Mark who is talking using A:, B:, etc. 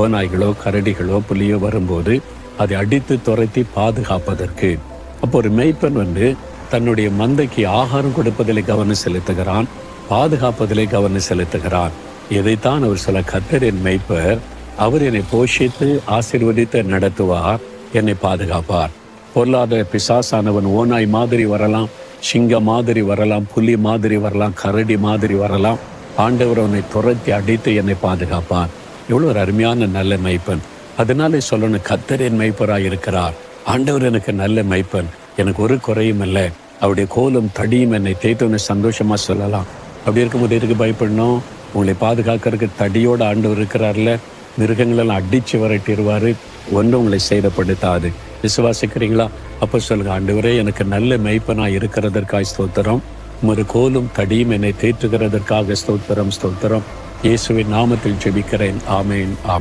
A: ஓநாய்களோ கரடிகளோ புலியோ வரும்போது அதை அடித்து துரத்தி பாதுகாப்பதற்கு. அப்போ ஒரு மேய்ப்பன் வந்து தன்னுடைய மந்தைக்கு ஆகாரம் கொடுப்பதிலே கவனம் செலுத்துகிறான் பாதுகாப்பதிலே கவனம் செலுத்துகிறான். இதைத்தான் அவர் சில கத்தரின் மெய்ப்பர் அவர் என்னை போஷித்து ஆசிர்வதித்து நடத்துவார் என்னை பாதுகாப்பார். பொருளாதார பிசாசானவன் ஓநாய் மாதிரி வரலாம் சிங்க மாதிரி வரலாம் புலி மாதிரி வரலாம் கரடி மாதிரி வரலாம். ஆண்டவர் அவனை துரத்தி அடித்து என்னை பாதுகாப்பான் எவ்வளோ ஒரு அருமையான நல்ல மைப்பன் அதனாலே சொல்லணும் கத்தரின் மைப்பராக இருக்கிறார். ஆண்டவர் எனக்கு நல்ல மைப்பன் எனக்கு ஒரு குறையும் இல்லை. அவருடைய கோலும் தடியும் என்னை தேய்த்தோன்னு சந்தோஷமாக சொல்லலாம். அப்படி இருக்கும்போது எதுக்கு பயப்படணும்? உங்களை பாதுகாக்கிறதுக்கு தடியோட ஆண்டவர் இருக்கிறார்ல. மிருகங்களெல்லாம் அடிச்சு விரட்டிடுவார். ஒன்றும் உங்களை சேதப்படுத்தாது. விசுவாசிக்கிறீங்களா? அப்போ சொல்லுங்கள் ஆண்டவரே எனக்கு நல்ல மெய்ப்பனாக இருக்கிறதற்காய் ஸ்தோத்திரம். உமது கோலும் தடியும் என்னை தேற்றுகிறதற்காக ஸ்தோத்திரம் ஸ்தோத்திரம். இயேசுவின் நாமத்தில் ஜெபிக்கிறேன். ஆமேன் ஆம்